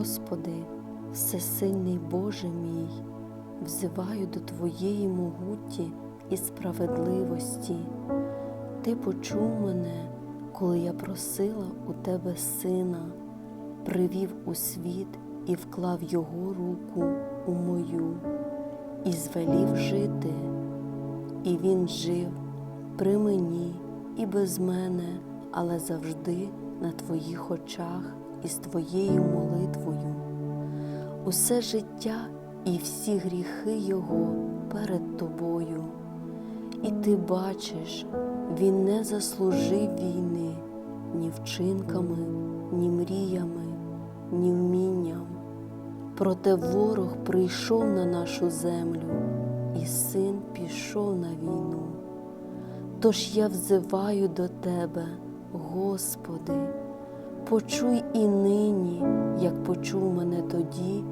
Господи, всесильний Боже мій, взиваю до Твоєї могуті і справедливості. Ти почув мене, коли я просила у Тебе сина, привів у світ і вклав його руку у мою, і звелів жити, і він жив при мені і без мене, але завжди на Твоїх очах і з Твоєю молитвою. Усе життя і всі гріхи Його перед Тобою. І ти бачиш, він не заслужив війни ні вчинками, ні мріями, ні вмінням. Проте ворог прийшов на нашу землю, і син пішов на війну. Тож я взиваю до Тебе, Господи, почуй і нині, як почув мене тоді,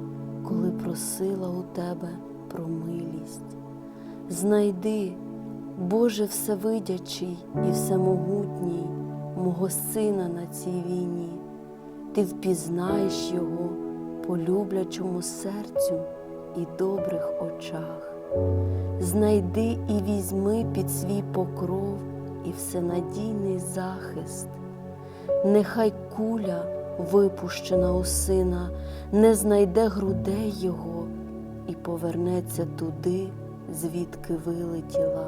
коли просила у Тебе про милість. Знайди, Боже Всевидячий і Всемогутній, мого сина на цій війні, ти впізнаєш його по люблячому серцю і добрих очах. Знайди і візьми під свій покров і всенадійний захист. Нехай куля, випущена у сина, не знайде грудей його і повернеться туди, звідки вилетіла.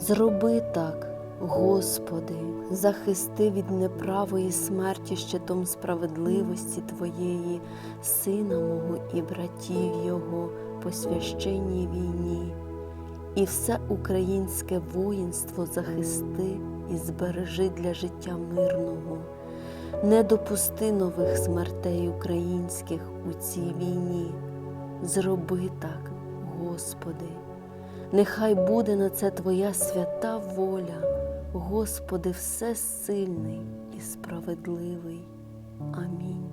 Зроби так, Господи, захисти від неправої смерті щитом справедливості Твоєї, сина мого і братів Його по священній війні, і все українське воїнство захисти і збережи для життя мирного. Не допусти нових смертей українських у цій війні. Зроби так, Господи. Нехай буде на це Твоя свята воля, Господи, всесильний і справедливий. Амінь.